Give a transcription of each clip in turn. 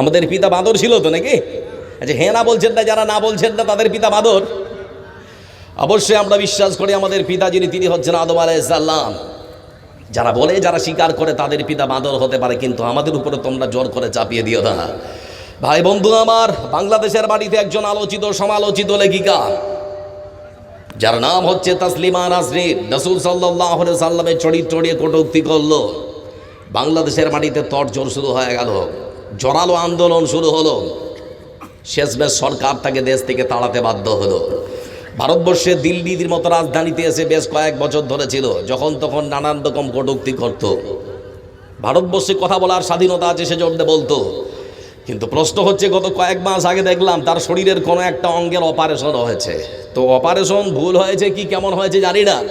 আমাদের পিতা বাঁদর ছিল তো নাকি? আচ্ছা হ্যাঁ না বলছেন না, যারা না বলছেন না, তাদের পিতা বাঁদর। অবশ্যই আমরা বিশ্বাস করি আমাদের পিতা যিনি, তিনি হচ্ছেন আদম আলাইসাল্লাম যারা বলে, যারা স্বীকার করে, তাদের পিতা বাঁদর হতে পারে, কিন্তু আমাদের উপরে তোমরা জোর করে চাপিয়ে দিও না। ভাই, বন্ধু আমার, বাংলাদেশের বাড়িতে একজন আলোচিত, সমালোচিত লেখিকা, যার নাম হচ্ছে তাসলিমা নাসরিন রসুল সাল্লাহ সাল্লামের চরিত্র নিয়ে কটুক্তি করল। বাংলাদেশের মাটিতে তরজোর শুরু হয়ে গেল। জোরালো আন্দোলন শুরু হলো। শেষমেশ সরকার তাকে দেশ থেকে তাড়াতে বাধ্য হলো। ভারতবর্ষে দিল্লির মতো রাজধানীতে এসে বেশ কয়েক বছর ধরে ছিল, যখন তখন নানান রকম কটুক্তি করত। ভারতবর্ষে কথা বলার স্বাধীনতা আছে সে জন্য বলতো। কিন্তু প্রশ্ন হচ্ছে, গত কয়েক মাস আগে দেখলাম তার শরীরের কোনো একটা অঙ্গের অপারেশন হয়েছে। তো অপারেশন ভুল হয়েছে কি, কেমন হয়েছে জানি না।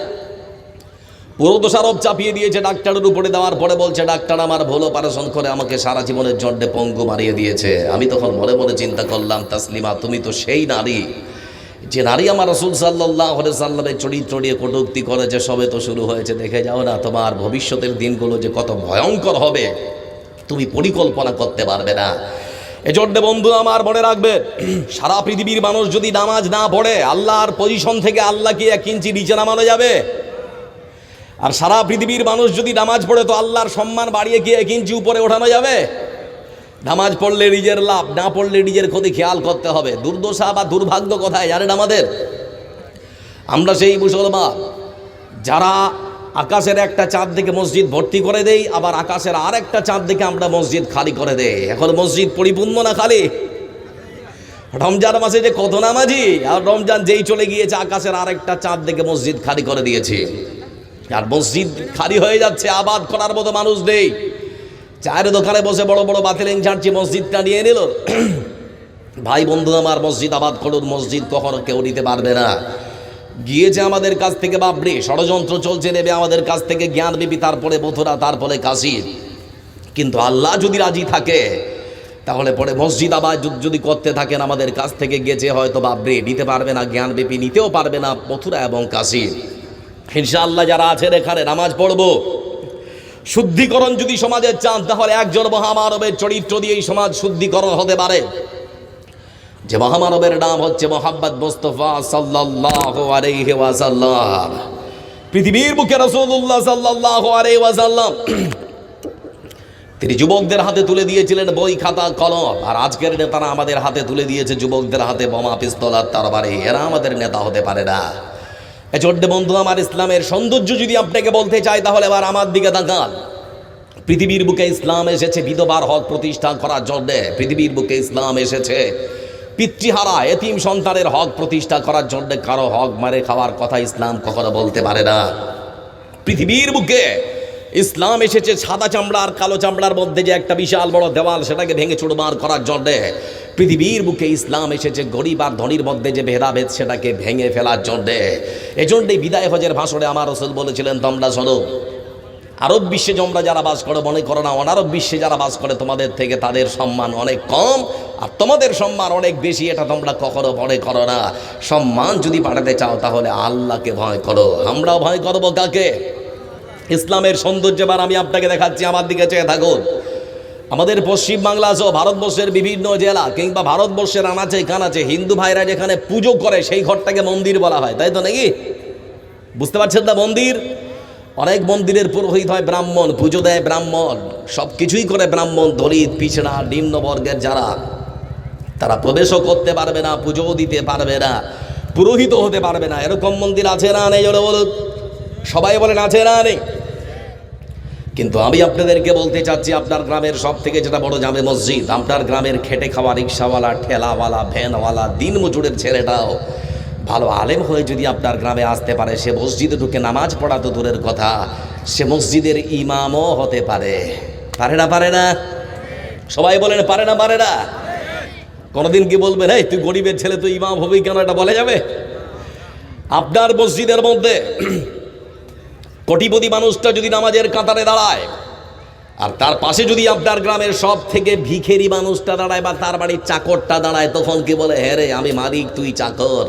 পুরো দোষারোপ চাপিয়ে দিয়েছে ডাক্তারের উপরে, দেওয়ার পরে বলছে, ডাক্তার আমার ভুল অপারেশন করে আমাকে সারা জীবনের জন্যে পঙ্গু মারিয়ে দিয়েছে। আমি তখন মনে মনে চিন্তা করলাম, তাসলিমা, তুমি তো সেই নারী, যে নারী আমার রসুল সাল্লাহ সাল্লামের চরিত্র নিয়ে কটুক্তি করেছে সবে তো শুরু হয়েছে, দেখে যাও না, তোমার ভবিষ্যতের দিনগুলো যে কত ভয়ঙ্কর হবে, তুমি পরিকল্পনা করতে পারবে না। এজন্য বন্ধু আমার মনে রাখবে, সারা পৃথিবীর মানুষ যদি নামাজ না পড়ে, আল্লাহর পজিশন থেকে আল্লাহকে এক ইঞ্চি নিচে নামানো যাবে। আর সারা পৃথিবীর মানুষ যদি নামাজ পড়ে, তো আল্লাহর সম্মান বাড়িয়ে গিয়ে এক ইঞ্চি উপরে ওঠানো যাবে? নামাজ পড়লে নিজের লাভ, না পড়লে নিজের ক্ষতি খেয়াল করতে হবে। দুর্দশা বা দুর্ভাগ্য কোথায় জানেন আমাদের? আমরা সেই মুসলমান, যারা আকাশের একটা চাঁদ দেখে মসজিদ ভর্তি করে দেই, আবার আকাশের আর একটা চাঁদ দেখে আমরা মসজিদ খালি করে দেই। এখন মসজিদ পরিপূর্ণ না খালি? রমজান মাসে যে কত নামাজি, আর রমজান যেই চলে গিয়েছে, আকাশের আর একটা চাঁদ দেখে মসজিদ খালি করে দিয়েছে। আর মসজিদ খালি হয়ে যাচ্ছে, আবাদ করার মতো মানুষ নেই। চায়ের দোকানে বসে বড় বড় বাতিলিং ঝাড়ছি মসজিদটা নিয়ে নিল। ভাই বন্ধু আমার, মসজিদ আবাদ করুন, মসজিদ কখনো কেউ নিতে পারবে না। গিয়েছে আমাদের কাছ থেকে বাবরি, ষড়যন্ত্র চলছে, নেবে আমাদের কাছ থেকে জ্ঞান বিবি, তারপরে বথুরা, তারপরে কাশির। কিন্তু আল্লাহ যদি রাজি থাকে, তাহলে পরে মসজিদ আবাদ যদি করতে থাকেন, আমাদের কাছ থেকে গেছে হয়তো বাবরি, নিতে পারবে না, জ্ঞান বিপি নিতেও পারবে না মথুরা এবং কাশির। ইনশাআল্লাহ যারা আছেন এখানে, নামাজ পড়ব। শুদ্ধিকরণ যদি সমাজের চান, তাহলে একজন মহামানবের চরিত্র দিয়ে এই সমাজ শুদ্ধিকরণ হতে পারে। যে মহামানবের নাম হচ্ছে মোহাম্মদ মোস্তফা আলাইহি ওয়াসাল্লাম। পৃথিবীর বুকে রাসূলুল্লাহ সাল্লাল্লাহু আলাইহি ওয়াসাল্লাম। তিনি যুবকদের হাতে তুলে দিয়েছিলেন বই, খাতা, কলম। আর আজকের নেতারা আমাদের হাতে তুলে দিয়েছে যুবকদের হাতে বোমা, পিস্তল আর তরবারি। এরা আমাদের নেতা হতে পারে না। এজন্য বন্ধু, আমার ইসলামের সৌন্দর্য যদি আপনাকে বলতে চাই, তাহলে এবার আমার দিকে তাকান। পৃথিবীর বুকে ইসলাম এসেছে, বিধবার হক প্রতিষ্ঠা করার জন্যে। পৃথিবীর বুকে ইসলাম এসেছে, পিতৃহারা, এতিম সন্তানের হক প্রতিষ্ঠা করার জন্যে। কারও হক মারে খাওয়ার কথা ইসলাম কখনো বলতে পারে না। পৃথিবীর বুকে ইসলাম এসেছে সাদা চামড়া আর কালো চামড়ার মধ্যে যে একটা বিশাল বড় দেওয়াল, সেটাকে ভেঙে চুরমার করার জন্যে পৃথিবীর বুকে ইসলাম এসেছে, গরিব আর ধনির মধ্যে যে ভেদাভেদ, সেটাকে ভেঙে ফেলার জন্যে। এজন্যই বিদায় হজের ভাষণে আমার রসুল বলেছিলেন, তোমরা শোনো, আরব বিশ্বে তোমরা যারা বাস করো, মনে করো না, অনারব বিশ্বে যারা বাস করে, তোমাদের থেকে তাদের সম্মান অনেক কম, আর তোমাদের সম্মান অনেক বেশি, এটা তোমরা কখনো মনে করো না। সম্মান যদি পাঠাতে চাও, তাহলে আল্লাহকে ভয় করো। আমরাও ভয় করব কাকে? ইসলামের সৌন্দর্যবার আমি আপনাকে দেখাচ্ছি, আমার দিকে চেয়ে থাকুন। আমাদের পশ্চিম বাংলা সহ ভারতবর্ষের বিভিন্ন জেলা কিংবা ভারতবর্ষের আনাচে কানাচে হিন্দু ভাইরা যেখানে পুজো করে, সেই ঘরটাকে মন্দির বলা হয়, তাই তো নাকি? বুঝতে পারছেন না মন্দির? অনেক মন্দিরের পুরোহিত হয় ব্রাহ্মণ, পুজো দেয় ব্রাহ্মণ সব কিছুই করে ব্রাহ্মণ, দলিত, পিছড়া, নিম্নবর্গের যারা। তারা প্রবেশও করতে পারবে না, পুজোও দিতে পারবে না পুরোহিত হতে পারবে না। এরকম মন্দির আছে না নেই বলুন। সবাই বলেন, আছে না নেই? কিন্তু আমি আপনাদেরকে বলতে চাচ্ছি, আপনার গ্রামের সব থেকে যেটা বড় জামে মসজিদ, আপনার গ্রামের খেটে খাওয়া রিক্সাওয়ালা, ঠেলাওয়ালা, ভ্যানওয়ালা দিন মজুরের ছেলেটাও ভালো আলেম হয়ে যদি আপনার গ্রামে আসতে পারে, সে মসজিদে ঢুকে নামাজ পড়া তো দূরের কথা, সে মসজিদের ইমামও হতে পারে। পারে না পারে না? সবাই বলেন, পারে না পারে না? কোনোদিন কি বলবেন, এই, তুই গরিবের ছেলে, তুই ইমাম হবি কেন? এটা বলে যাবে? আপনার মসজিদের মধ্যে কোটিপতি মানুষটা যদি নামাজের কাতারে দাঁড়ায়, আর তার পাশে যদি আপনার গ্রামের সব থেকে ভিখেরি মানুষটা দাঁড়ায় বা তার বাড়ির চাকরটা দাঁড়ায়, তখন কি বলে হ্যাঁ রে, আমি মালিক, তুই চাকর।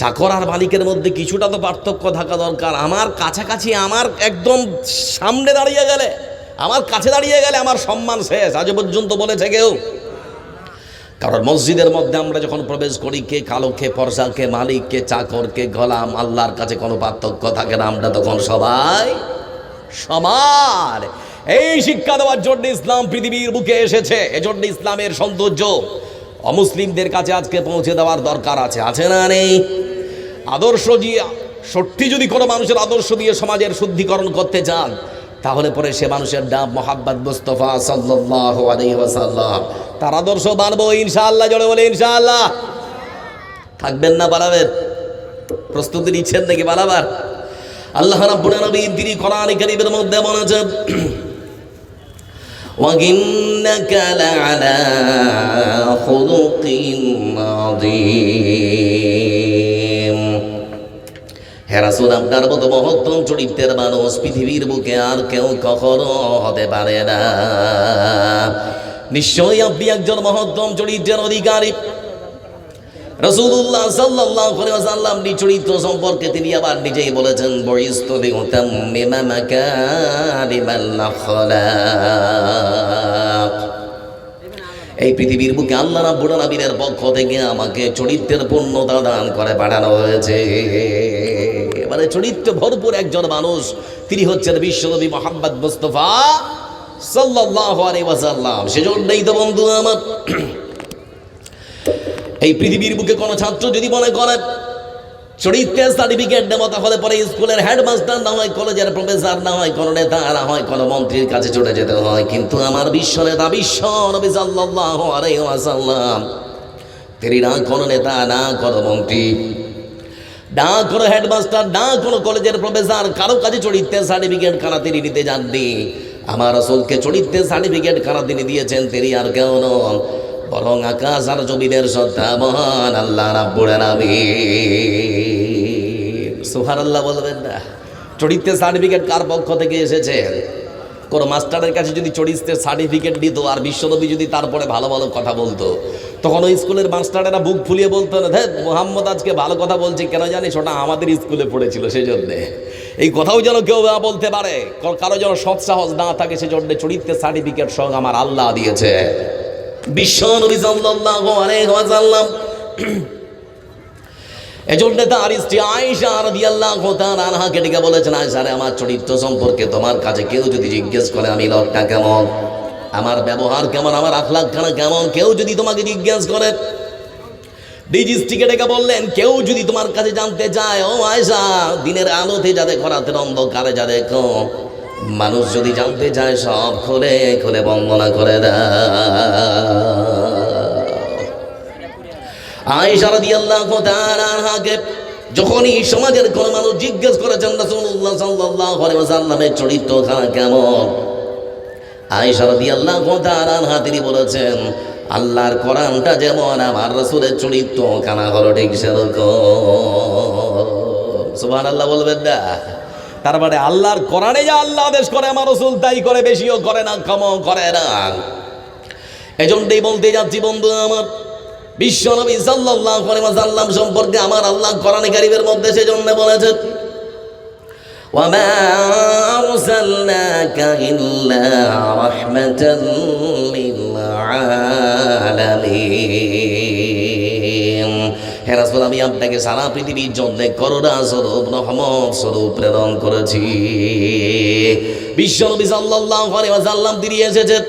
চাকর আর মালিকের মধ্যে কিছুটা তো পার্থক্য থাকা দরকার। আমার কাছাকাছি আমার একদম সামনে দাঁড়িয়ে গেলে, আমার কাছে দাঁড়িয়ে গেলে আমার সম্মান শেষ। আজ পর্যন্ত বলেছে কেউ। কারণ মসজিদের মধ্যে আমরা যখন প্রবেশ করি, কে কালো, কে ফর্সা, কে মালিক, কে চাকর, কে গোলাম, আল্লাহর কাছে কোনো পার্থক্য থাকে না। আমরা তখন সবাই সমান। এই শিক্ষা দেওয়ার জন্য ইসলাম পৃথিবীর বুকে এসেছে। এজন্য ইসলামের সৌন্দর্য অমুসলিমদের কাছে আজকে পৌঁছে দেওয়ার দরকার আছে। আছে না নেই? আদর্শ দিয়ে, সত্যি যদি কোনো মানুষের আদর্শ দিয়ে সমাজের শুদ্ধিকরণ করতে চান তাহলে পরে সে মানুষের ডাব মোহাব্বত মুস্তফা সাল্লাল্লাহু আলাইহি ওয়াসাল্লাম তার আদর্শ মানবো ইনশাআল্লাহ জোরে বলে ইনশাআল্লাহ থাকবেন না পালাবেন প্রস্তুতি নিচ্ছেন নাকি পালাবার আল্লাহ রাব্বুল আলামিন তিনি কোরআন কারীমের মধ্যে বলেছেন وإنك لعلى خلق عظيم হেরাসুল আপনার মতো মহত্তম চরিত্রের মানুষ পৃথিবীর বুকে আর কেউ কখনো হতে পারে না। নিশ্চয়ই আপনি একজন মহত্তম চরিত্রের অধিকারী। রসুল্লাহ সাল্লাহ সাল্লাম চরিত্র সম্পর্কে তিনি আবার নিজেই বলেছেন এই পৃথিবীর বুকে আল্লাহ রাব্বুল আলামিনের পক্ষ থেকে আমাকে চরিত্রের পূর্ণতা দান করে পাঠানো হয়েছে। মানে চরিত্র ভরপুর একজন মানুষ। তিনি হচ্ছেন বিশ্বনবী মোহাম্মদ মুস্তফা ওয়াসাল্লাম। সেজন্যই তো বন্ধু আমার, এই পৃথিবীর বুকে কোনো ছাত্র যদি মনে করে, চরিত্রের সার্টিফিকেট নেব, তাহলে পরে স্কুলের হেডমাস্টার না হয়, কলেজের প্রফেসর না হয়, কোনো নেতা না হয়, কোনো মন্ত্রীর কাছে ছুটে যেতে হয়। কিন্তু আমার বিশ্ব নেতা বিশ্ব নবী সাল্লাল্লাহু আলাইহি ওয়াসাল্লাম, তিনি না কোনো নেতা, না কোনো মন্ত্রী না কোনো হেডমাস্টার না কোনো কলেজের প্রফেসর কারও কাজে চরিত্রের সার্টিফিকেট কারা তিনি নিতে যাননি। আমার আসলকে চরিত্রের সার্টিফিকেট কারা তিনি দিয়েছেন, তিনি আর কেউ নন। বরং আকাশ আর জমিনের সত্তা মহান আল্লাহ রাব্বুল আলামিন। আল্লাহ বলবেন না। চরিত্রের সার্টিফিকেট কার পক্ষ থেকে এসেছে? কোনো মাস্টারের কাছে যদি চরিত্রের সার্টিফিকেট দিত আর বিশ্বনবী যদি তারপরে ভালো ভালো কথা বলতো তখন ওই স্কুলের মাস্টারেরা বুক ফুলিয়ে বলতো না দেখ মোহাম্মদ আজকে ভালো কথা বলছে, কেন জানিস? ওটা আমাদের স্কুলে পড়েছিল সেই জন্যে এই কথাও যেন কেউ না বলতে পারে, কারও যেন সৎসাহস না থাকে, সেজন্য চরিত্রের সার্টিফিকেট সহ আমার আল্লাহ দিয়েছে। বিশ্ব এজন্য তার স্ত্রী আয়েশা রাদিয়াল্লাহু তাআলা আনহাকে ডেকে বলেছেন, আয়েশা রে, আমার চরিত্র সম্পর্কে তোমার কাছে কেউ যদি জিজ্ঞেস করে আমি লোকটা কেমন? আমার ব্যবহার কেমন, আমার আখলাক খানা কেমন? কেউ যদি তোমাকে জিজ্ঞেস করে ডিজিস্টিকে ডেকে বললেন, কেউ যদি তোমার কাছে জানতে চায়, ও আয়েশা, দিনের আলোতে যাদের ঘরাতে অন্ধকারে যা দেখো মানুষ যদি জানতে চায়, সব খুলে খুলে বন্দনা করে আয়েশা রাদিয়াল্লাহু তাআলা আনহাকে যখনই সমাজের কোন মানুষ জিজ্ঞেস করেছেন রাসূলুল্লাহ সাল্লাল্লাহু আলাইহি ওয়াসাল্লামের চরিত্র কেমন আয়েশা রাদিয়াল্লাহু তাআলা আনহা তিনি বলেছেন, আল্লাহর কোরআনটা যেমন আমার রাসূলের চরিত্র খানা হলো ঠিক সেরকম। সুবহানাল্লাহ বলবেন না। তার মানে আল্লাহর কোরআনে যা আল্লাহ আদেশ করে, আমার রসুল তাই করে, বেশিও করে না, কমও করে না। এজন্যই বলতে যাচ্ছি বন্ধু আমার বিশ্ব নবী ওয়াসাল্লাম সম্পর্কে আমার আল্লাহ কোরআনে কারীমের মধ্যে সেজন্য বলেছেন وما أرسلناك إلا رحمة للعالمين হে রাসূল আমি আপনাকে সারা পৃথিবীর জন্য করুণা স্বরূপ রহমত স্বরূপ প্রেরণ করেছি বিশ্ব নবী সাল্লাল্লাহু আলাইহি ওয়াসাল্লাম তিনি এসেছেন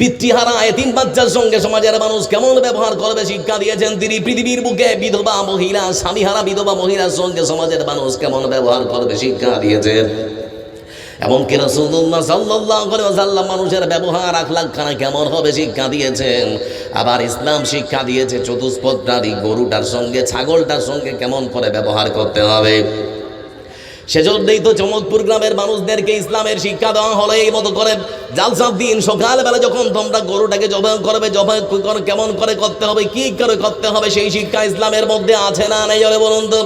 পিতৃহারা, এতিম বাচ্চার সঙ্গে সমাজের মানুষ কেমন ব্যবহার করবে শিক্ষা দিয়েছেন তিনি। পৃথিবীর বুকে বিধবা মহিলা, স্বামীহারা, বিধবা মহিলার সঙ্গে সমাজের মানুষ কেমন ব্যবহার করবে শিক্ষা দিয়েছেন। এমনকি রসুল্লাহ সাল্লাহ মানুষের ব্যবহার আখলাখ খানা কেমন হবে শিক্ষা দিয়েছেন। আবার ইসলাম শিক্ষা দিয়েছে চতুষ্পদটারি গরুটার সঙ্গে, ছাগলটার সঙ্গে কেমন করে ব্যবহার করতে হবে। সেজন্যই তো চমকপুর গ্রামের মানুষদেরকে ইসলামের শিক্ষা দেওয়া হলো এই মতো করে। জালসার দিন, সকালবেলা যখন তোমরা গরুটাকে জবাই করবে, জবাই কেমন করে করতে হবে, কি করে করতে হবে, সেই শিক্ষা ইসলামের মধ্যে আছে না নাই জলে বলুন তো?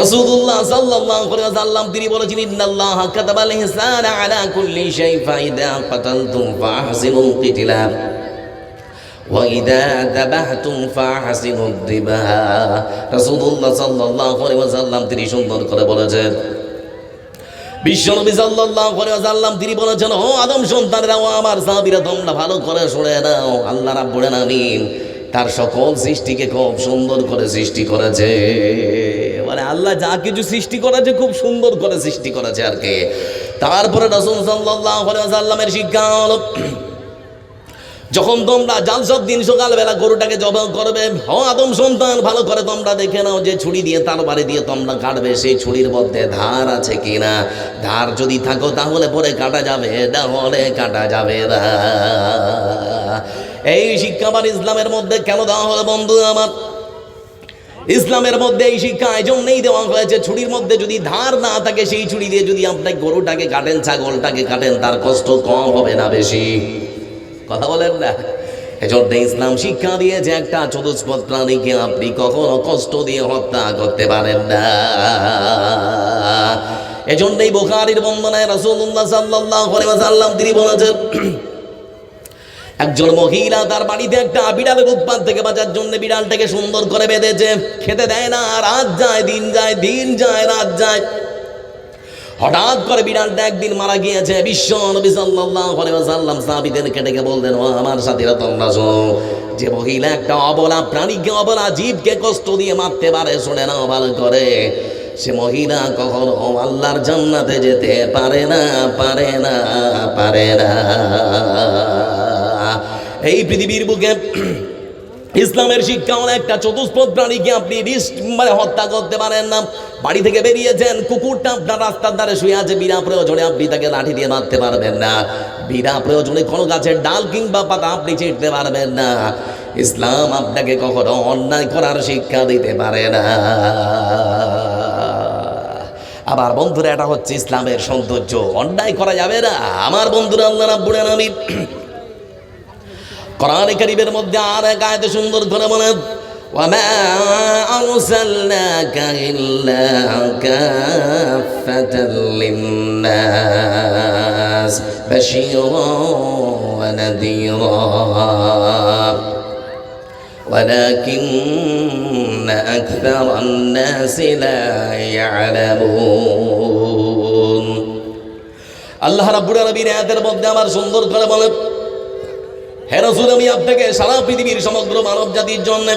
রাসূলুল্লাহ তিনি বলেছেন তিনি সুন্দর করে বলেছেন। তিনি বলেছেন, ও আদম আমার করে তার সকল সৃষ্টিকে খুব সুন্দর করে সৃষ্টি করেছে। মানে আল্লাহ যা কিছু সৃষ্টি করেছে, খুব সুন্দর করে সৃষ্টি করেছে আর কি। তারপরে রসুল সাল্লাহ আলাইহি শিক্ষা হলো যখন তোমরা জালসব দিন সকালবেলা গরুটাকে জবাই করবে হ আদম সন্তান, ভালো করে তোমরা দেখে নাও যে ছুরি দিয়ে তার বাড়ি দিয়ে তোমরা কাটবে, সেই ছুরির মধ্যে ধার আছে কিনা? ধার যদি থাকো তাহলে পরে কাটা যাবে না কাটা যাবে না। এই শিক্ষা আবার ইসলামের মধ্যে কেন দেওয়া হলো বন্ধু আমার? ইসলামের মধ্যে এই শিক্ষা এই জন্যই দেওয়া হয়েছে, ছুরির মধ্যে যদি ধার না থাকে, সেই ছুরি দিয়ে যদি আপনি গরুটাকে কাটেন, ছাগলটাকে কাটেন, তার কষ্ট কম হবে না বেশি। কথা বলেন না। এজন্য ইসলাম শিক্ষা দিয়েছে একটা চতুষ্পদ প্রাণীকে আপনি কখনো কষ্ট দিয়ে হত্যা করতে পারেন না। এজন্যই বোখারির বন্দনায় রাসূলুল্লাহ সাল্লাল্লাহু আলাইহি ওয়াসাল্লাম তিনি বলেছেন, একজন মহিলা তার বাড়িতে একটা বিড়ালের উৎপাদ থেকে বাঁচার জন্য বিড়ালটাকে সুন্দর করে বেঁধেছে। খেতে দেয় না, রাত যায়, দিন যায় দিন যায়, রাত যায়। হঠাৎ করে বিড়ালটা একদিন মারা গিয়েছে, বিশ্ব নবী সাল্লাল্লাহু আলাইহি ওয়াসাল্লাম সাহাবীদেরকে ডেকে বললেন, ও আমার সাথীরা, তোমরা শোনো, যে মহিলা একটা অবলা প্রাণীকে, অবলা জীবকে কষ্ট দিয়ে মারতে পারে, শুনে না ভালো করে। সে মহিলা কখনো আল্লাহর জান্নাতে যেতে পারে না পারে না পারে না। এই পৃথিবীর বুকে ইসলামের শিক্ষা হলো একটা চতুষ্পদ প্রাণীকে আপনি রিস্ক মানে হত্যা করতে পারেন না। বাড়ি থেকে বেরিয়েছেন, কুকুরটা আপনার রাস্তার ধারে শুয়ে আছে, বিনা প্রয়োজনে আপনি তাকে লাঠি দিয়ে মারতে পারবেন না। বিনা প্রয়োজনে কোনো গাছের ডাল কিংবা পাতা আপনি ছিঁড়তে পারবেন না। ইসলাম আপনাকে কখনো অন্যায় করার শিক্ষা দিতে পারে না। আবার বন্ধুরা, এটা হচ্ছে ইসলামের সৌন্দর্য। অন্যায় করা যাবে না। আমার বন্ধুরা, আল্লাহ রাব্বুল আলামিন কোরআনে কারীমের মধ্যে আর এক আয়াতে সুন্দর করে বলে وما أرسلناك إلا كافة للناس بشيرا ونذيرا ولكن أكثر الناس لا يعلمون আল্লাহ রাব্বুল আলামিন আয়াতের মধ্যে আমার সুন্দর করে বলে হে রাসূল, আমি আপনাকে সারা পৃথিবীর সমগ্র মানব জাতির জন্য,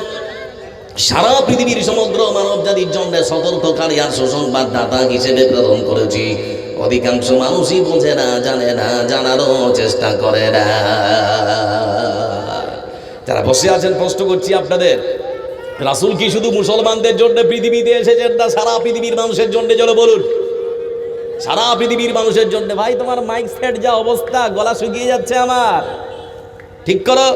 সারা পৃথিবীর সমগ্র মানব জাতির জন্য সতর্ককারী আর সুসংবাদ দাতা হিসেবে প্রেরণ করেছি। অধিকাংশ মানুষই বোঝে না, জানে না, জানারও চেষ্টা করে না। যারা বসে আছেন, প্রশ্ন করছি আপনাদের, রাসূল কি শুধু মুসলমানদের জন্য পৃথিবীতে এসেছেন না সারা পৃথিবীর মানুষের জন্য? চলো বলুন। সারা পৃথিবীর মানুষের জন্য। ভাই, তোমার মাইক সেট যা অবস্থা, গলা শুকিয়ে যাচ্ছে আমার। ঠিক করো।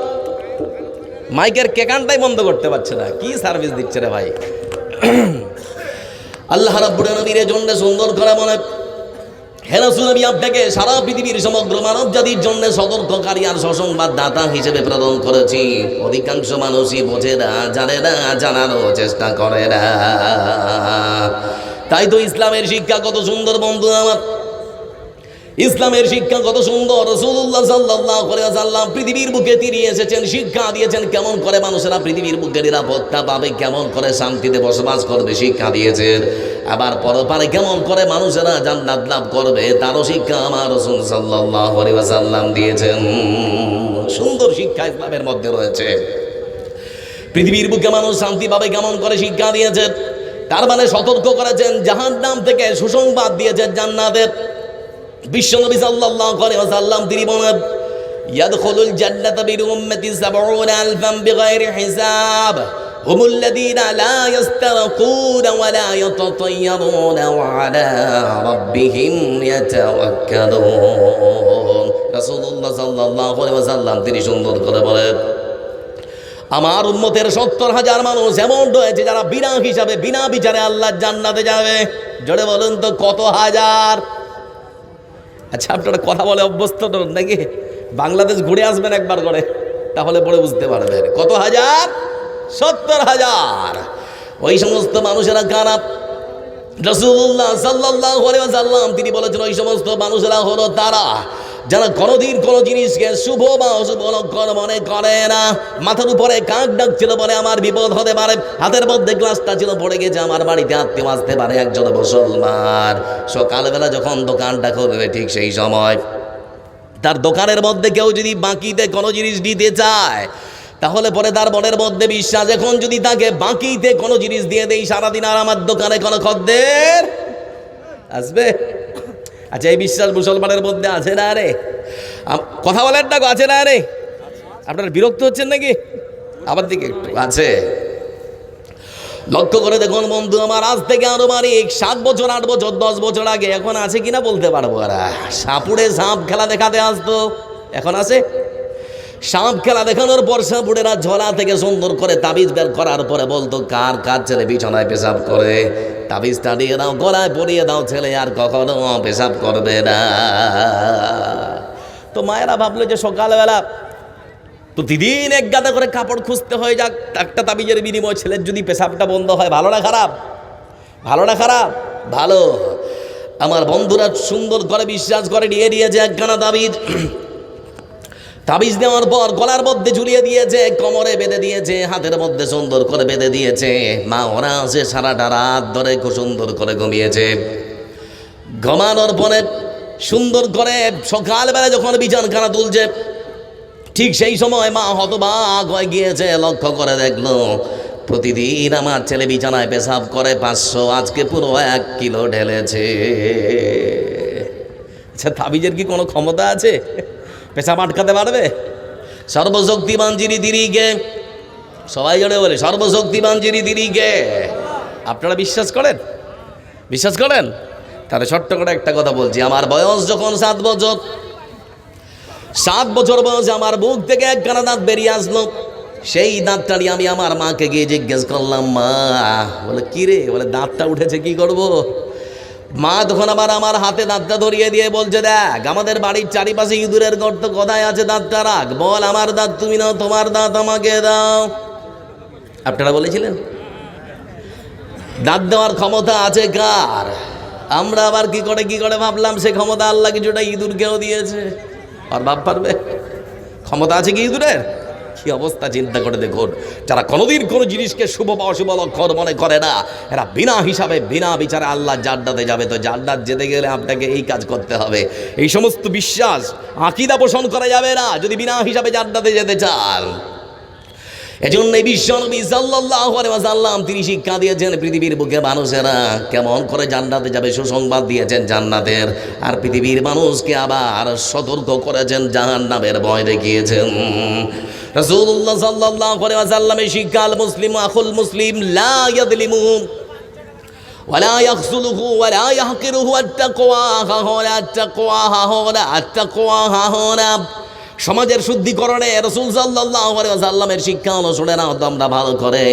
মাইকের কেকানটাই বন্ধ করতে পারছে না। কি সার্ভিস দিচ্ছে রে ভাই? আল্লাহ রাব্বুল নবীর জন্য সুন্দর করে মনে হেন সুনবী আপনাকে সারা পৃথিবীর সমগ্র মানব জাতির জন্য সতর্ককারী আর সসংবাদ দাতা হিসেবে প্রদান করেছি। অধিকাংশ মানুষই বোঝে না, জানে না, জানারও চেষ্টা করে না। তাই তো ইসলামের শিক্ষা কত সুন্দর বন্ধু আমার ইসলামের শিক্ষা কত সুন্দর। রসুল্লাহ সাল্লাহ সাল্লাম পৃথিবীর বুকে তিনি এসেছেন, শিক্ষা দিয়েছেন, কেমন করে মানুষেরা পৃথিবীর বুকে নিরাপত্তা পাবে, কেমন করে শান্তিতে বসবাস করবে, শিক্ষা দিয়েছেন। আবার পরপারে কেমন করে মানুষেরা জান্নাত লাভ করবে, তারও শিক্ষা আমার রসুল সাল্লাহ সাল্লাম দিয়েছেন। সুন্দর শিক্ষা ইসলামের মধ্যে রয়েছে। পৃথিবীর বুকে মানুষ শান্তি পাবে, কেমন করে শিক্ষা দিয়েছেন। তার মানে সতর্ক করেছেন জাহান নাম থেকে সুসংবাদ দিয়েছেন জান্নাতের। বিশ্বনবী সাল্লাল্লাহু আলাইহি ওয়াসাল্লাম তিনি বলেন ইয়াদখুলুল জান্নাতা বিল উম্মতি 70 আলফান বিগাইরি হিসাব هم الذين لا يسترقون ولا يتطيرون وعلى ربهم يتوكلون রাসূলুল্লাহ সাল্লাল্লাহু আলাইহি ওয়াসাল্লাম তিনি সুন্দর করে বলেন আমার উম্মতের সত্তর হাজার মানুষ এমন রয়েছে যারা বিনা হিসাবে বিনা বিচারে আল্লাহ জান্নাতে যাবে জোরে বলুন তো কত হাজার আচ্ছা আপনারা কথা বলে অভ্যস্ত নন নাকি? বাংলাদেশ ঘুরে আসবেন একবার করে, তাহলে পরে বুঝতে পারবেন। কত হাজার? সত্তর হাজার। ওই সমস্ত মানুষেরা খারাপ রসুল্লাহ সাল্লাহ সাল্লাম তিনি বলেছেন, ওই সমস্ত মানুষেরা হলো তারা। যারা কোনোদিন কোনো জিনিসকে শুভ বা অশুভ লক্ষণ মনে করে না। মাথার উপরে কাক ডাকছিল বলে আমার বিপদ হতে পারে। হাতের মধ্যে গ্লাসটা ছিল, পড়ে গেছে আমার বাড়িতে আত্মীয় আসতে পারে একজন মুসলমান। সকালবেলা যখন দোকানটা করবে ঠিক সেই সময়, তার দোকানের মধ্যে কেউ যদি বাকিতে কোনো জিনিস দিতে চায়, তাহলে পরে তার মনের মধ্যে বিশ্বাস। এখন যদি তাকে বাকিতে কোনো জিনিস দিয়ে দেই, সারাদিন আর আমার দোকানে কোনো খদ্দের আসবে? আচ্ছা এই বিশ্বাস মুসলমানের মধ্যে আছে না রে? কথা বলেন না আছে না রে? আপনারা বিরক্ত হচ্ছেন নাকি? আমার দিকে একটু আছে। লক্ষ্য করে দেখুন বন্ধু, আমার আজ থেকে আরও মানিক, সাত বছর, আট বছর, দশ বছর আগে এখন আছে কিনা বলতে পারব আর সাপুড়ে সাপ খেলা দেখাতে আসতো, এখন আছে? সাপ খেলা দেখানোর পর সাপুড়েরা ঝোলা থেকে সুন্দর করে তাবিজ বের করার পরে বলতো, কার কার ছেলে বিছানায় পেশাব করে? তাবিজটা দিয়ে দাও গলায় পরিয়ে দাও ছেলে আর কখনো পেশাব করবে না। তো মায়েরা ভাবলো যে সকালবেলা প্রতিদিন এক গাদা করে কাপড় খুঁজতে হয়ে যাক, একটা তাবিজের বিনিময় ছেলের যদি পেশাবটা বন্ধ হয়, ভালো না খারাপ? ভালো না খারাপ? ভালো। আমার বন্ধুরা সুন্দর করে বিশ্বাস করে নিয়ে নিয়েছে একখানা তাবিজ। তাবিজ দেওয়ার পর গলার মধ্যে ঝুলিয়ে দিয়েছে, কোমরে বেঁধে দিয়েছে, হাতের মধ্যে সুন্দর করে বেঁধে দিয়েছে। মা, ওরা আছে সারাটা রাত ধরে খুব সুন্দর করে ঘুমিয়েছে। ঘুমানোর পরে সুন্দর করে সকালবেলা যখন বিছানখানা তুলছে, ঠিক সেই সময় মা হতবাক হয়ে গিয়েছে, লক্ষ্য করে দেখল, প্রতিদিন আমার ছেলে বিছানায় পেশাব করে পাঁচশো, আজকে পুরো এক কিলো ঢেলেছে। আচ্ছা তাবিজের কি কোনো ক্ষমতা আছে? পেশাব আটকাতে পারবে? সর্বশক্তিমান যিনি তিনিকে। সবাই জনে বলে, সর্বশক্তিমান যিনি তিনিকে। আপনারা বিশ্বাস করেন? বিশ্বাস করেন? তাহলে ছোট্ট করে একটা কথা বলছি, আমার বয়স যখন সাত বছর সাত বছর বয়সে আমার বুক থেকে এক একখানা দাঁত বেরিয়ে আসলো। সেই দাঁতটা নিয়ে আমি আমার মাকে গিয়ে জিজ্ঞেস করলাম, মা, বলে, কি রে? বলে, দাঁতটা উঠেছে, কি করব। মা তখন আবার আমার হাতে দাঁতটা ধরিয়ে দিয়ে বলছে, দেখ, আমাদের বাড়ির চারিপাশে ইঁদুরের গর্ত কোথায় আছে দাঁতটা রাখ। বল, আমার দাঁত তুমি নাও, তোমার দাঁত আমাকে দাও। আপনারা বলেছিলেন? দাঁত দেওয়ার ক্ষমতা আছে কার? আমরা আবার কি করে কি করে ভাবলাম, সে ক্ষমতা আল্লাহ কিছুটা ইঁদুরকেও দিয়েছে। আর ভাব পারবে ক্ষমতা আছে কি ইঁদুরের? কি অবস্থা চিন্তা করে দেখুন? যারা কোনোদিন কোনো জিনিসকে শুভ বা অশুভ লক্ষণ মনে করে না, এরা বিনা হিসাবে, বিনা বিচারে আল্লাহ জাড্ডাতে যাবে। তো জাড্ডাত যেতে গেলে আপনাকে এই কাজ করতে হবে। এই সমস্ত বিশ্বাস আকিদা পোষণ করা যাবে না, যদি বিনা হিসাবে জাড্ডাতে যেতে চান। এজন্য এই বিশ্বনবী সাল্লাল্লাহু আলাইহি ওয়াসাল্লাম তিনি শিক্ষা দিয়েছেন পৃথিবীর বুকে মানুষেরা, কেমন করে জান্নাতে যাবে সুসংবাদ দিয়েছেন জান্নাতের। আর পৃথিবীর মানুষকে আবার সতর্ক করেছেন জাহান্নামের ভয় দেখিয়েছেন। রাসূলুল্লাহ সাল্লাল্লাহু আলাইহি ওয়াসাল্লামের শিক্ষা আল মুসলিম আখুল মুসলিম লা ইয়াদলিমু ولا يخذله ولا يحقره التقوى ها هنا التقوى ها هنا التقوى ها هنا সমাজের শুদ্ধিকরণে রসুল সাল্লাহ সাল্লামের শিক্ষা হলো শুনে না তোমরা ভালো করে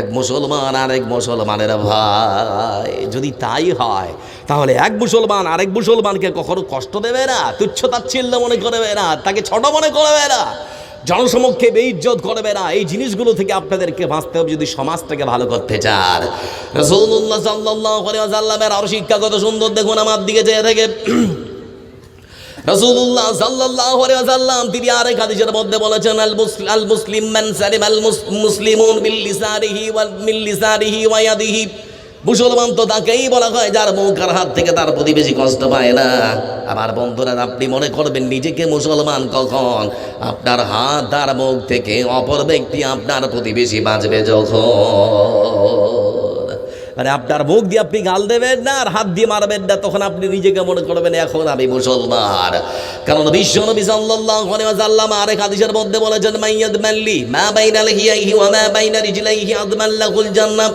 এক মুসলমান আর এক মুসলমানের ভাই যদি তাই হয় তাহলে এক মুসলমান আরেক মুসলমানকে কখনো কষ্ট দেবে না তুচ্ছ তাচ্ছিল্য মনে করবে না তাকে ছোট মনে করবে না জনসমক্ষে বেইজ্জত করবে না। এই জিনিসগুলো থেকে আপনাদেরকে বাঁচতে হবে যদি সমাজটাকে ভালো করতে চান। রসুল্লাহ সাল্লাহ সাল্লামের আরও শিক্ষা কত সুন্দর দেখুন আমার দিকে চেয়ে থেকে। রাসূলুল্লাহ সাল্লাল্লাহু আলাইহি তিনি আরেক হাদিসের মধ্যে বলেছেন, আল মুসলিম আল মুসলিম মান সালিম, আল মুসলিমুন বিল লিসানিহি ওয়াল, মিন লিসানিহি ওয়া ইয়াদিহি। মুসলমান তো তাকেই বলা হয় যার মুখ আর হাত থেকে তার প্রতিবেশী কষ্ট পায় না। আমার বন্ধুরা, আপনি মনে করবেন নিজেকে মুসলমান কখন? আপনার হাত আর মুখ থেকে অপর ব্যক্তি আপনার প্রতিবেশী বাঁচবে যখন? মানে আপনার মুখ দিয়ে আপনি গাল দেবেন না আর হাত দিয়ে মারবেন না, তখন আপনি নিজেকে মনে করবেন এখন আমি মুসলমান। কারণ বিশ্ব নবী সাল্লাল্লাহু আলাইহি আরেক হাদিসের মধ্যে বলেছেন, মাইয়াদ মাল্লি, মা বাইনা লিহিয়াহি ওয়া মা বাইনা রিজলাইহি আদমাল্লাহুল জান্নাহ।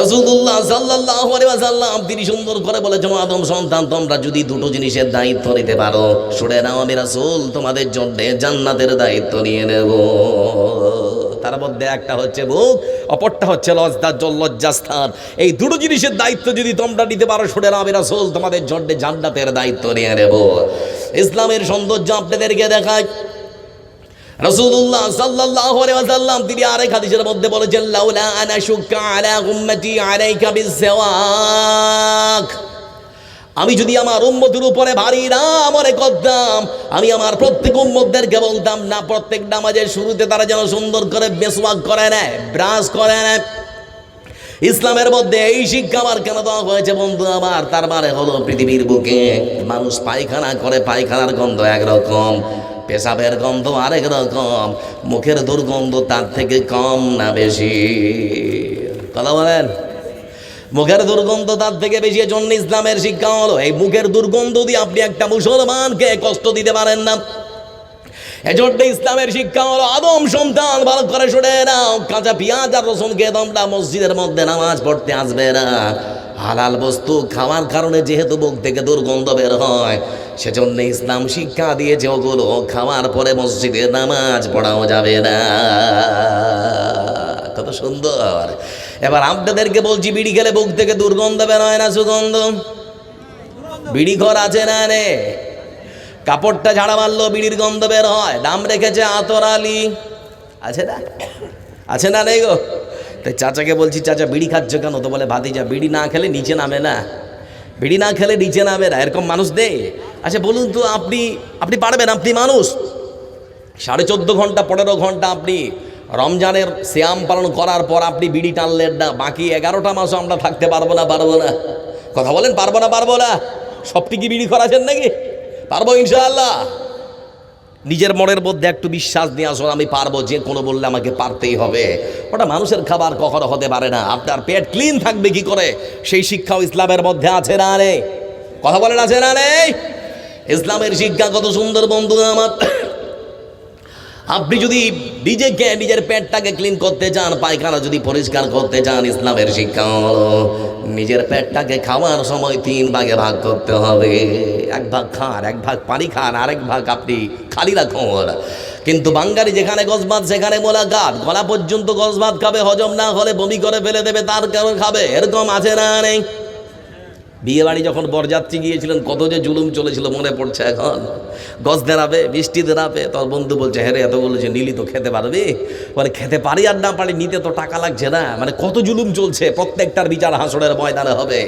রাসূলুল্লাহ সাল্লাল্লাহু আলাইহি ওয়াসাল্লাম তিনি সুন্দর করে বলেছেন আদম সন্তান, তোমরা যদি দুটো জিনিসের দায়িত্ব নিতে পারো, শুনে নাও আমি রাসূল, তোমাদের জন্য জান্নাতের দায়িত্ব নিয়ে নেব। তার মধ্যে একটা হচ্ছে মুখ অপরটা হচ্ছে লজ্জা লজ্জাস্থান। এই দুটো জিনিসের দায়িত্ব যদি তোমরা নিতে পারো, শুনে নাও আমি রাসূল, তোমাদের জন্য জান্নাতের দায়িত্ব নিয়ে নেব। ইসলামের সৌন্দর্য আপনাদেরকে দেখায় রাসূলুল্লাহ সাল্লাল্লাহু আলাইহি ওয়াসাল্লাম, তিনি আরেক হাদিসের মধ্যে বলেছেন লাউলা আনা শুক্কা আলা উম্মতি আলাইকা বিসওয়াক আমি যদি আমার উম্মতের উপরে ভারী না মনে করতাম, আমি আমার প্রত্যেক উম্মতদেরকে বলতাম, না, প্রত্যেক নামাজের শুরুতে তারা যেন সুন্দর করে মেসওয়াক করে নেয়, ব্রাশ করে নেয়। ইসলামের মধ্যে এই শিক্ষা আমার কেন দেওয়া হয়েছে বন্ধু আমার? তার মানে হলো পৃথিবীর বুকে মানুষ পায়খানা করে, পায়খানার গন্ধ একরকম। পেশাবের গন্ধ আরেক রকম, মুখের দুর্গন্ধ তার থেকে কম না বেশি। কথা বলেন? মুখের দুর্গন্ধ তার থেকে বেশি জন্য ইসলামের শিক্ষা হলো, এই মুখের দুর্গন্ধ দিয়ে আপনি একটা মুসলমানকে কষ্ট দিতে পারেন না। এজন্য ইসলামের শিক্ষা হলো, আদম সন্তান ভালো করে শুনে নাও, কাঁচা পেঁয়াজ আর রসুন খেয়ে তোমরা মসজিদের মধ্যে নামাজ পড়তে আসবে না। হালাল বস্তু খাওয়ার কারণে যেহেতু মুখ থেকে দুর্গন্ধ বের হয়, সেজন্য ইসলাম শিক্ষা দিয়েছে, ওগুলো খাওয়ার পরে মসজিদে নামাজ পড়াও যাবে না। কত সুন্দর। এবার আপনাদেরকে বলছি, বিড়ি খেলে বুক থেকে দুর্গন্ধ বের হয় না, সুগন্ধ? বিড়ি ঘর আছে না রে? কাপড়টা ঝাড়া মারলো বিড়ির গন্ধ বের হয়। নাম রেখেছে আতর আলী। আছে না? আছে না নেই গো? তাই চাচাকে বলছি, চাচা, বিড়ি খাচ্ছ কেন? তো বলে, ভাতিজা, বিড়ি না খেলে নিচে নামে না। বিড়ি না খেলে নিচে নামে না। এরকম মানুষ দেয় আচ্ছা বলুন তো, আপনি আপনি পারবেন? আপনি মানুষ? সাড়ে চোদ্দ ঘণ্টা, পনেরো ঘণ্টা আপনি রমজানের শ্যাম পালন করার পর আপনি বিড়ি টানলেন না। বাকি এগারোটা মাসও আমরা থাকতে পারব না পারব না। কথা বলেন, পারব না পারব না? সবটি কি বিড়ি করাছেন নাকি? পারব ইনশাআল্লাহ। নিজের মনের মধ্যে একটু বিশ্বাস নিয়ে আসুন, আমি পারব, যে কোনো বললে আমাকে পারতেই হবে। ওটা মানুষের খাবার কখনো হতে পারে না। আপনার পেট ক্লিন থাকবে কি করে? সেই শিক্ষাও ইসলামের মধ্যে আছে না রে কথা বলেন, আছে না রে ইসলামের শিক্ষা কত সুন্দর বন্ধু আমার। আপনি যদি নিজেকে নিজের পেটটাকে ক্লিন করতে চান, পায়খানা যদি পরিষ্কার করতে চান, ইসলামের শিক্ষা হলো, নিজের পেটটাকে খাওয়ার সময় তিন ভাগে ভাগ করতে হবে। এক ভাগ খান, এক ভাগ পানি খান, আরেক ভাগ আপনি খালি রাখুন। কিন্তু বাঙ্গালি যেখানে গজবাত সেখানে মোলাকাত। গলা পর্যন্ত গজবাত খাবে, হজম না হলে বমি করে ফেলে দেবে, তার কারণ খাবে, এরকম আছে না নেই? বিয়ে বাড়ি যখন বরযাত্রী গিয়েছিলেন, কত যে জুলুম চলেছিল, মনে পড়ছে এখন। গজ দেরাবে মিষ্টি দেরাবে তোর বন্ধু বলছে হ্যাঁ রে, এত বলেছে নিলি তো খেতে পারবি? মানে খেতে পারি আর না পারি, নিতে তো টাকা লাগছে না। মানে কত জুলুম চলছে, প্রত্যেকটার বিচার হাসনের ময়দানে হবে।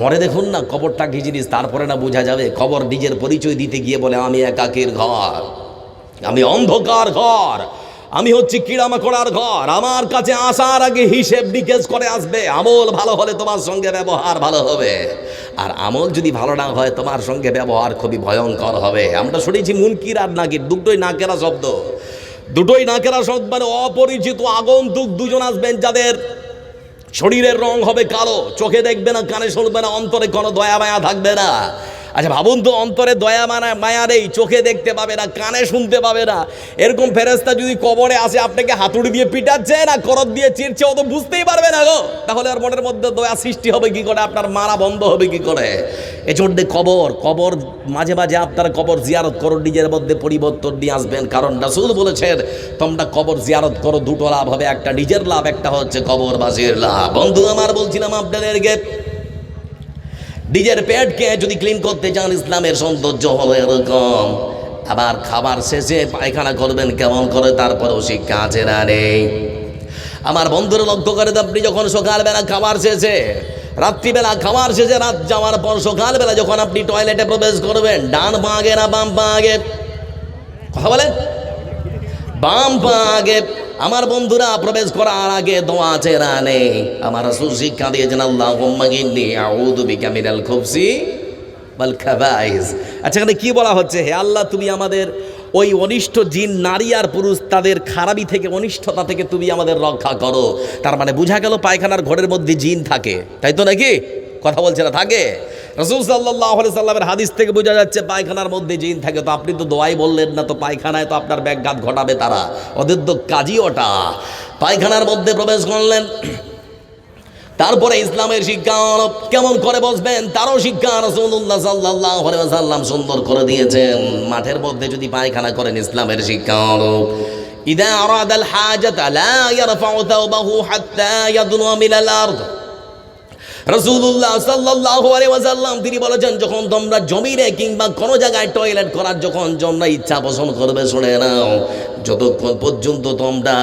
মরে দেখুন না, কবরটা কি জিনিস, তারপরে না বোঝা যাবে। খবর নিজের পরিচয় দিতে গিয়ে বলে, আমি একাকের ঘর, আমি অন্ধকার ঘর। আমি হচ্ছি কিড়ামাকড়ার ঘর। আমার কাছে আসার আগে হিসেব নিকেশ করে আসবে। আমল ভালো হলে তোমার সঙ্গে ব্যবহার ভালো হবে। আর আমল যদি ভালো না হয়, তোমার সঙ্গে ব্যবহার খুবই ভয়ঙ্কর হবে। আমরা শুনেছি মুনকির আর নাকির দুটোই নাকেরা শব্দ। দুটোই নাকেরা শব্দ মানে অপরিচিত আগন্তুক দুজন আসবেন যাদের শরীরের রং হবে কালো। চোখে দেখবে না, কানে শুনবে না, অন্তরে কোনো দয়া মায়া থাকবে না। আচ্ছা ভাবুন তো, অন্তরে দয়া মানা, মায়া নেই, চোখে দেখতে পাবে না, কানে শুনতে পাবে না। এরকম ফেরেস্তা যদি কবরে আসে, আপনাকে হাতুড়ি দিয়ে পিটাচ্ছে না, করত দিয়ে চিরছে, ও তো বুঝতেই পারবে না গো। তাহলে আর মনের মধ্যে দয়া সৃষ্টি হবে কি করে? আপনার মারা বন্ধ হবে কি করে? এজন্যে কবর কবর, মাঝে মাঝে আপনার কবর জিয়ারত করো নিজের মধ্যে পরিবর্তন নিয়ে আসবেন। কারণ রাসুল বলেছেন, তোমরা কবর জিয়ারত করো, দুটো লাভ হবে, একটা নিজের লাভ, একটা হচ্ছে কবরবাসীর লাভ। বন্ধু আমার, বলছিলাম আপনাদেরকে নিজের পেটকে যদি ক্লিন করতে চান, ইসলামের সৌন্দর্য হলো এরকম। আবার খাবার শেষে পায়খানা করবেন কেমন করে, তারপরেও শিক্ষা আছে না নেই। আমার বন্ধুরা লক্ষ্য করে আপনি যখন সকালবেলা খাবার শেষে, রাত্রিবেলা খাবার শেষে রাত যাওয়ার পর সকালবেলা যখন আপনি টয়লেটে প্রবেশ করবেন, ডান পা আগে না বাম পা আগে? কথা বলেন? বাম পা আগে। আমার বন্ধুরা, প্রবেশ করার আগে দোয়া আছে না নেই? আমার রাসূল শিক্ষা দিয়েছেন আল্লাহ গিন্নি, আউযু বিকা মিনাল খুবসি ওয়াল খাবাইস। আচ্ছা এখানে কি বলা হচ্ছে? হে আল্লাহ, তুমি আমাদের ওই অনিষ্ট জিন, নারী আর পুরুষ, তাদের খারাপি থেকে, অনিষ্টতা থেকে তুমি আমাদের রক্ষা করো। তার মানে বোঝা গেল পায়খানার ঘরের মধ্যে জিন থাকে। তাই তো নাকি? কথা বলছে না, থাকে? রসুল সাল্লাহ সাল্লামের হাদিস থেকে বোঝা যাচ্ছে পায়খানার মধ্যে জিন থাকে তো আপনি তো দোয়াই বললেন না তো পায়খানায় তো আপনার ব্যাঘাত ঘটাবে তারা ওদের তো কাজই ওটা পায়খানার মধ্যে প্রবেশ করলেন তারপরে ইসলামের শিক্ষা হলো কেমন করে বসবেন তারও শিক্ষা রসুল্লাহ সাল্লাহ সাল্লাম সুন্দর করে দিয়েছেন মাঠের মধ্যে যদি পায়খানা করেন ইসলামের শিক্ষা হলো إذا أراد الحاجة لا يرفع ثوبه حتى يدنو من الأرض রসুল্লাহ সাল্লাহ ওয়াসাল্লাম, তিনি বলেছেন, যখন তোমরা জমিরে কিংবা কোনো জায়গায় টয়লেট করার যখন তোমরা ইচ্ছা পোষণ করবে, শুনে নাও, যতক্ষণ পর্যন্ত তোমরা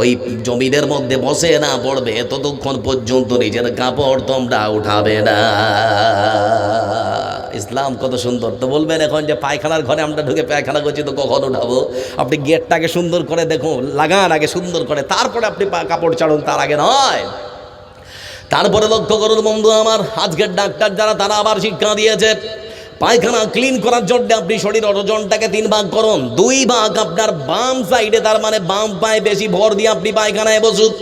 ওই জমিনের মধ্যে বসে না পড়বে, ততক্ষণ পর্যন্ত নিজের কাপড় তোমরা উঠাবে না। ইসলাম কত সুন্দর। তো বলবেন এখন যে পায়খানার ঘরে আমরা ঢুকে পায়খানা করছি, তো কখন উঠাবো? আপনি গেটটাকে সুন্দর করে দেখুন, লাগান আগে সুন্দর করে, তারপরে আপনি কাপড় চাড়ুন তার আগে নয়। তারপরে লক্ষ্য করুন বন্ধু আমার, আজকের ডাক্তার যারা, তারা আবার শিক্ষা দিয়েছে। পায়খানা ক্লিন করার জন্য আপনি শরীর ওজনটাকে তিন ভাগ করুন। দুই ভাগ আপনার বাম সাইডে তার মানে বাম পায়ে বেশি ভর দিয়ে আপনি পায়খানায় বসুন।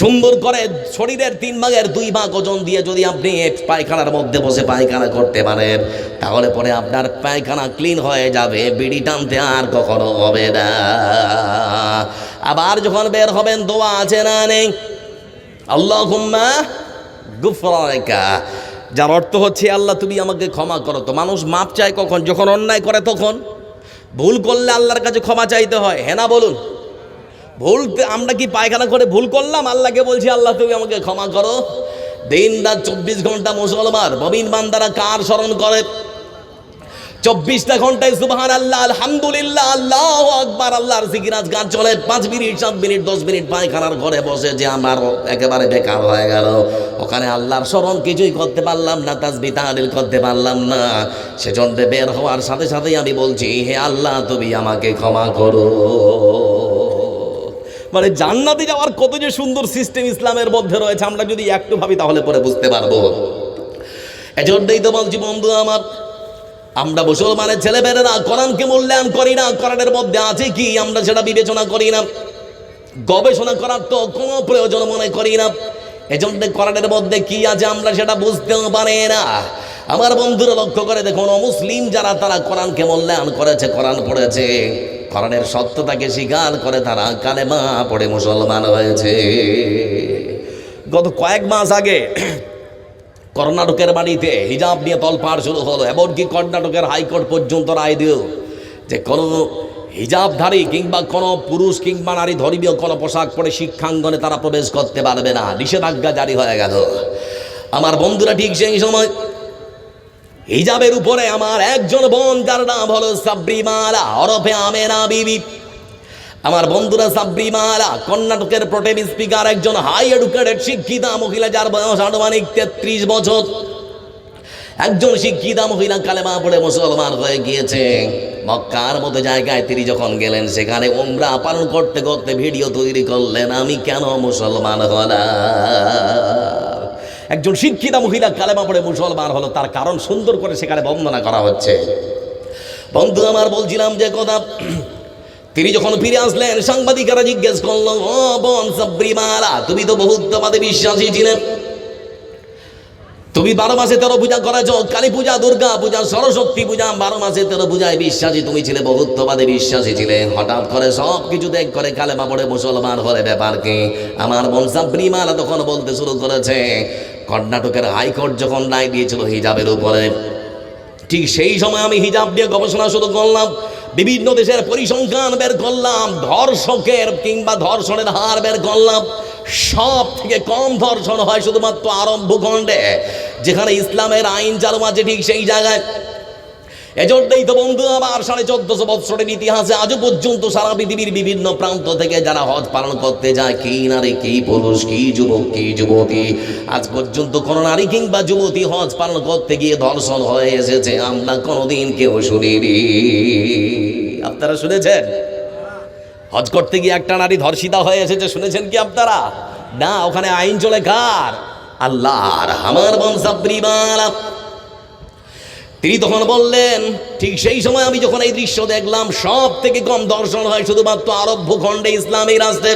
সুন্দর করে শরীরের তিন ভাগের দুই ভাগ ওজন দিয়ে যদি আপনি পায়খানার মধ্যে বসে পায়খানা করতে পারেন, তাহলে পরে আপনার পায়খানা ক্লিন হয়ে যাবে, বিড়ি টানতে আর কখনো হবে না। আবার যখন বের হবেন, দোয়া আছে না নেই? আল্লাহ গুফরাকা যার অর্থ হচ্ছে আল্লাহ, তুমি আমাকে ক্ষমা করো তো। মানুষ মাপ চায় কখন? যখন অন্যায় করে তখন। ভুল করলে আল্লাহর কাছে ক্ষমা চাইতে হয়। হ্যাঁ না বলুন? ভুল আমরা কি পায়খানা করে ভুল করলাম? আল্লাহকে বলছি, আল্লাহ, তুমি আমাকে ক্ষমা করো। দিন রাত চব্বিশ ঘণ্টা মুসলমান। ববিন বান্দারা কার স্মরণ করে? চব্বিশটা ঘন্টায় সুবাহান আল্লাহ আলহামদুলিল্লাহ, আল্লাহ আকবার, আল্লাহর সিকিরাজ গান চলে পাঁচ মিনিট, সাত মিনিট, দশ মিনিট পায়খানার ঘরে বসে যে আমার একেবারে বেকার হয়ে গেল। ওখানে আল্লাহর স্মরণ কিছুই করতে পারলাম না, তাজবি তাহলিল করতে পারলাম না। সেজন্য বের হওয়ার সাথে সাথেই আমি বলছি, হে আল্লাহ, তুমি আমাকে ক্ষমা করো। মানে জান্নাতে যাওয়ার কত যে সুন্দর সিস্টেম ইসলামের মধ্যে রয়েছে, আমরা যদি একটু ভাবি তাহলে পরে বুঝতে পারব। এজন্যই তো বলছি, বন্ধু আমার আমরা মুসলমানের ছেলেমেয়েরা কোরআনকে মূল্যায়ন করি না, কোরআনের মধ্যে আছে কি? আমরা সেটা বিবেচনা করি না। গবেষণা করার তো কোনো প্রয়োজন মনে করি না। এজন্য কোরআনের মধ্যে কি আছে আমরা সেটা বুঝতেও পারি না। আমার বন্ধুরা লক্ষ্য করে দেখুন, অমুসলিম যারা, তারা কোরআনকে মূল্যায়ন করেছে, কোরআন পড়েছে। কোরআনের সত্যতাকে স্বীকার করে তারা কালেমা পড়ে মুসলমান হয়েছে। গত কয়েক মাস আগে কর্ণাটকের বাড়িতে হিজাব নিয়ে তলপাড় শুরু হলো। এমনকি কর্ণাটকের হাইকোর্ট পর্যন্ত রায় দিল যে কোনো হিজাবধারী কিংবা কোনো পুরুষ কিংবা নারী ধর্মীয় কোনো পোশাক পরে শিক্ষাঙ্গনে তারা প্রবেশ করতে পারবে না। নিষেধাজ্ঞা জারি হয়ে গেল। আমার বন্ধুরা ঠিক সেই সময় হিজাবের উপরে আমার একজন বোন, যার নাম হলো সাব্রিমালা। ওরফে আমেনা বিবি। আমার বন্ধুরা সাব্রিমালা কর্ণাটকের প্রোটেম স্পিকার একজন হাই এডুকেটেড শিক্ষিতা মহিলা যার বয়স আনুমানিক তেত্রিশ বছর। একজন শিক্ষিতা মহিলা কালেমা পড়ে মুসলমান হয়ে গিয়েছে। মক্কার মতো জায়গায় তিনি যখন গেলেন, সেখানে ওমরা পালন করতে করতে ভিডিও তৈরি করলেন, আমি কেন মুসলমান হলাম? একজন শিক্ষিতা মহিলা কালেমা পড়ে মুসলমান হলো, তার কারণ সুন্দর করে সেখানে বন্দনা করা হচ্ছে। বন্ধু, আমার বলছিলাম যে কথা তিনি যখন ফিরে আসলেন, সাংবাদিকেরা জিজ্ঞেস করল, ও বোন সাব্রিমালা তুমি তো বহুত্ববাদে বিশ্বাসী ছিলেন তুমি বারো মাসে তেরো পূজা করেছ, কালী পূজা, দুর্গা পূজা, সরস্বতী পূজা, বারো মাসে তেরো পূজায় বিশ্বাসী তুমি ছিলে বহুত্ববাদে বিশ্বাসী ছিলে। হঠাৎ করে সব কিছু দেখ করে কালেমা পড়ে মুসলমান হলে ব্যাপার কি? আমার বোন সাব্রিমালা তখন বলতে শুরু করেছে, কর্ণাটকের হাইকোর্ট যখন রায় দিয়েছিল হিজাবের উপরে, ঠিক সেই সময় আমি হিজাব নিয়ে গবেষণা শুরু করলাম। বিভিন্ন দেশের পরিসংখ্যান বের করলাম, ধর্ষকের কিংবা ধর্ষণের হার বের করলাম। সব থেকে কম ধর্ষণ হয় শুধুমাত্র আরব ভূখণ্ডে যেখানে ইসলামের আইন চালু আছে ঠিক সেই জায়গায়। এজন্যই তো বন্ধু আমার সাড়ে চোদ্দশো বৎসরের ইতিহাসে আজও পর্যন্ত সারা পৃথিবীর বিভিন্ন প্রান্ত থেকে যারা হজ পালন করতে যায়, কি নারী, কি পুরুষ, কি যুবক, কি যুবতী, আজ পর্যন্ত কোনো নারী কিংবা যুবতী হজ পালন করতে গিয়ে ধর্ষণ হয়ে এসেছে, আমরা কোনোদিন কেউ শুনিনি। আপনারা শুনেছেন? হজ করতে গিয়ে একটা নারী ধর্ষিতা হয়ে এসেছে, শুনেছেন কি আপনারা? না, ওখানে আইন চলে কার? আল্লাহর আমার বংশাপ্রিমালা তিনি তখন বললেন, ঠিক সেই সময় আমি যখন এই দৃশ্য দেখলাম, সব থেকে কম দর্শন হয় শুধুমাত্র আরব ভূখণ্ডে ইসলামের রাস্তে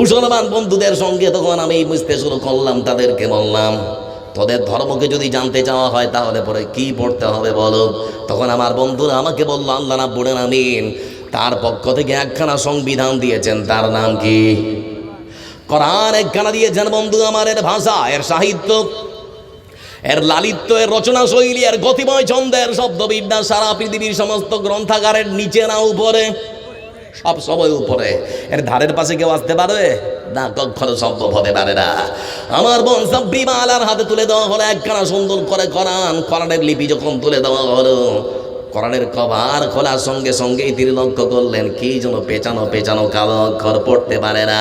মুসলমান বন্ধুদের সঙ্গে তখন আমি বুঝতে শুরু করলাম, তাদেরকে বললাম, তোদের ধর্মকে যদি জানতে চাওয়া হয়, তাহলে পরে কি পড়তে হবে বলো? তখন আমার বন্ধুরা আমাকে বলল, আল্লাহ পড়েন আমিন তার পক্ষ থেকে একখানা সংবিধান দিয়েছেন, তার নাম কি? কোরআন একখানা দিয়েছেন বন্ধু, আমার এর ভাষা, এর সাহিত্য। এর লালিত্য, এর রচনা শৈলী এর গতিময় ছন্দের শব্দবিদ্যা সারা পৃথিবীর সমস্ত গ্রন্থাগারের নিচে না উপরে, সব সময় উপরে। এর ধারের পাশে কেউ আসতে পারবে? না, কখনো সম্ভব হতে পারে না। আমার বোন সাব্রিমালার হাতে তুলে দেওয়া হলো, একখানা সুন্দর করে করান করানের লিপি যখন তুলে দেওয়া হলো কোরআনের কভার খোলা সঙ্গে সঙ্গেই তিনি লক্ষ্য করলেন, কি যেন পেঁচানো পেঁচানো কালো অক্ষর পড়তে পারে না।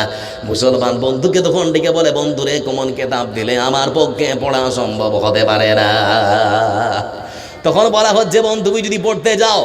মুসলমান বন্ধুকে তখন ডেকে বলে বন্ধুরে কমন কেতাব দিলে আমার পক্ষে পড়া সম্ভব হতে পারে না। তখন বলা হচ্ছে, বন্ধু যদি পড়তে যাও